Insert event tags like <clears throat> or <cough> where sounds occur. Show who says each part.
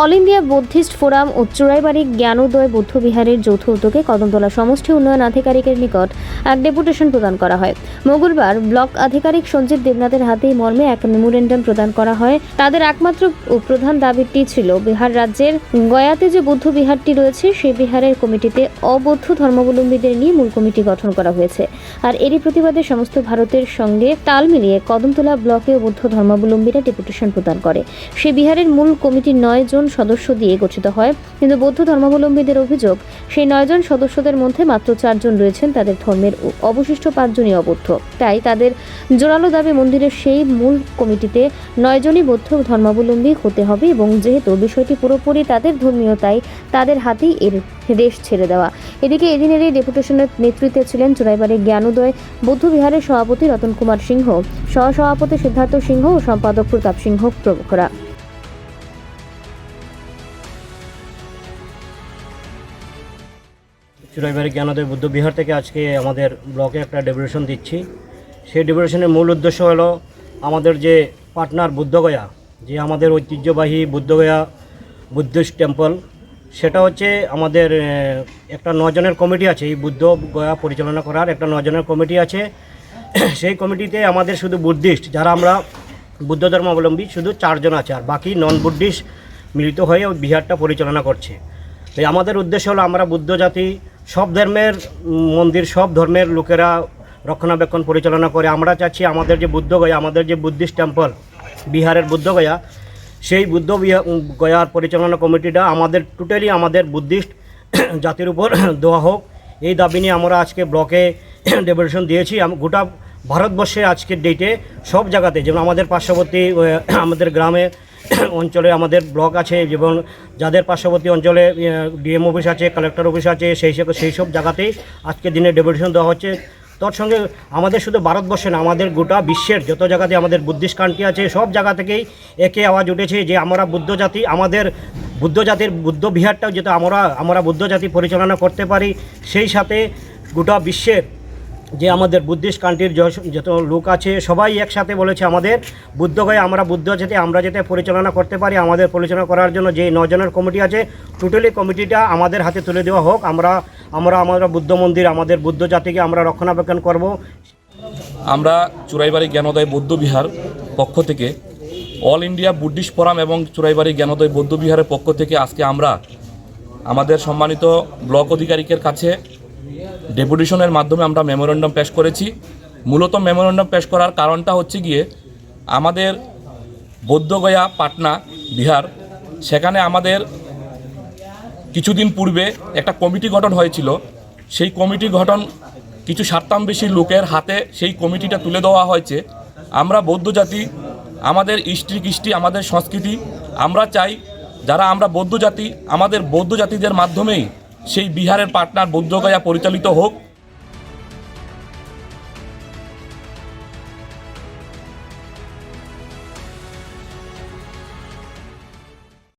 Speaker 1: All India Buddhist forum ও চুড়াইবাড়ি জ্ঞানোদয় বৌদ্ধবিহারের যৌথ উদ্যোগে কদমতলা সমষ্টি উন্নয়ন আধিকারিকের নিকট এক ডেপুটেশন প্রদান করা হয়। মঙ্গলবার ব্লক আধিকারিক সঞ্জিত দেবনাথের হাতে মর্মে এক মেমোরেন্ডাম প্রদান করা হয়। তাদের একমাত্র ও প্রধান দাবিটি ছিল বিহার রাজ্যের গয়াতে যে বৌদ্ধ বিহারটি রয়েছে সেই বিহারের কমিটিতে অবৌদ্ধ ধর্মাবলম্বীদের নিয়ে মূল কমিটি গঠন করা হয়েছে। আর এরই প্রতিবাদে সমস্ত ভারতের সঙ্গে তাল মিলিয়ে কদমতলা ব্লকে বৌদ্ধ ধর্মাবলম্বীরা ডেপুটেশন প্রদান করে। সে বিহারের মূল কমিটি নয় জন সদস্য দিয়ে গঠিত হয়। কিন্তু বৌদ্ধ ধর্মাবলম্বীদের অভিযোগ, সেই নয়জন সদস্যদের মধ্যে মাত্র চারজন রয়েছেন তাদের ধর্মের অবশিষ্ট পাঁচজনই অবৌদ্ধ তাই তাদের জোরালো দাবি মন্দিরের সেই মূল কমিটিতে নয়জনই বৌদ্ধ ধর্মাবলম্বী হতে হবে এবং যেহেতু বিষয়টি পুরোপুরি তাদের ধর্মীয়, তাই তাদের হাতেই এর রেশ ছেড়ে দেওয়া। এদিকে এদিনের এই ডেপুটেশনের নেতৃত্বে ছিলেন চুরাইবাড়ি জ্ঞানোদয় বৌদ্ধ বিহারের সভাপতি রতন কুমার সিংহ। সহসভাপতি সিদ্ধার্থ সিংহ ও সম্পাদক প্রতাপ সিংহ প্রমুখরা।
Speaker 2: চুরাইবাড়ি জ্ঞানোদয় বুদ্ধ বিহার থেকে আজকে আমাদের ব্লকে একটা ডেপুটেশন দিচ্ছি। সেই ডেপুটেশনের মূল উদ্দেশ্য হলো আমাদের যে পাটনার বুদ্ধগয়া যে আমাদের ঐতিহ্যবাহী বুদ্ধগয়া বুদ্ধিস্ট টেম্পল সেটা হচ্ছে আমাদের একটা নজনের কমিটি আছে, এই বুদ্ধ গয়া পরিচালনা করার একটা নজনের কমিটি আছে। <clears throat> সেই কমিটিতে আমাদের শুধু বুদ্ধিস্ট, যারা আমরা বুদ্ধ ধর্মাবলম্বী, শুধু চারজন আছে, আর বাকি নন বুদ্ধিস্ট মিলিত হয়ে বিহারটা পরিচালনা করছে। তাই আমাদের উদ্দেশ্য হলো আমরা বুদ্ধ জাতি সব ধর্মের মন্দির, সব ধর্মের লোকেরা রক্ষণাবেক্ষণ পরিচালনা করে। আমরা চাচ্ছি আমাদের যে বুদ্ধগয়া আমাদের যে বুদ্ধিস্ট টেম্পল, বিহারের বুদ্ধগয়া সেই বুদ্ধ গয়ার পরিচালনা কমিটিটা আমাদের টোটালি আমাদের বুদ্ধিস্ট <coughs> জাতির উপর <coughs> দেওয়া হোক। এই দাবি নিয়ে আমরা আজকে ব্লকে <coughs> ডেপুটেশন দিয়েছি। গোটা ভারতবর্ষে আজকের ডেটে সব জায়গাতে, যেমন আমাদের পার্শ্ববর্তী, আমাদের গ্রামে <coughs> অঞ্চলে আমাদের ব্লক আছে, যেমন যাদের পার্শ্ববর্তী অঞ্চলে ডিএম অফিস আছে, কালেক্টর অফিস আছে, সেই সব সেই সব জায়গাতেই আজকে দিনে ডেপুটেশন দেওয়া হচ্ছে। তার সঙ্গে আমাদের শুধু ভারতবর্ষে না, আমাদের গোটা বিশ্বের যত জায়গাতে আমাদের বুদ্ধিস্ট কান্ট্রি আছে, সব জায়গা থেকেই একে আওয়াজ উঠেছে যে আমরা বুদ্ধ জাতি, আমাদের বুদ্ধ জাতির বুদ্ধ বিহারটাও যাতে আমরা আমরা বুদ্ধ জাতি পরিচালনা করতে পারি, সেই সাথে গোটা বিশ্বের যে আমাদের বুদ্ধিস্ট কান্ট্রির যত লোক আছে, সবাই একসাথে বলেছে আমাদের বুদ্ধগয়ে আমরা বুদ্ধ যাতে, আমরা যাতে পরিচালনা করতে পারি, আমাদের পরিচালনা করার জন্য যে নজনের কমিটি আছে টোটালি কমিটিটা আমাদের হাতে তুলে দেওয়া হোক, আমরা আমরা আমরা বুদ্ধ মন্দির, আমাদের বুদ্ধ জাতিকে আমরা রক্ষণাবেক্ষণ করব।
Speaker 3: আমরা চুরাইবাড়ি জ্ঞানোদয় বৌদ্ধবিহার পক্ষ থেকে অল ইন্ডিয়া বুদ্ধিস্ট ফোরাম এবং চুরাইবাড়ি জ্ঞানোদয় বৌদ্ধবিহারের পক্ষ থেকে আজকে আমরা আমাদের সম্মানিত ব্লক অধিকারিকের কাছে ডেপুটেশনের মাধ্যমে আমরা মেমোরেন্ডাম পেশ করেছি। মূলত মেমোরেন্ডাম পেশ করার কারণটা হচ্ছে গিয়ে আমাদের বৌদ্ধগয়া পাটনা, বিহার, সেখানে আমাদের কিছুদিন পূর্বে একটা কমিটি গঠন হয়েছিল। সেই কমিটি গঠন কিছু স্বার্থান্বেষী লোকের হাতে সেই কমিটিটা তুলে দেওয়া হয়েছে। আমরা বৌদ্ধ জাতি, আমাদের ইষ্টি কৃষ্টি, আমাদের সংস্কৃতি, আমরা চাই যারা আমরা বৌদ্ধ জাতি, আমাদের বৌদ্ধ জাতিদের মাধ্যমেই সেই বিহারের পাটনার বৌদ্ধগয়া পরিচালিত হোক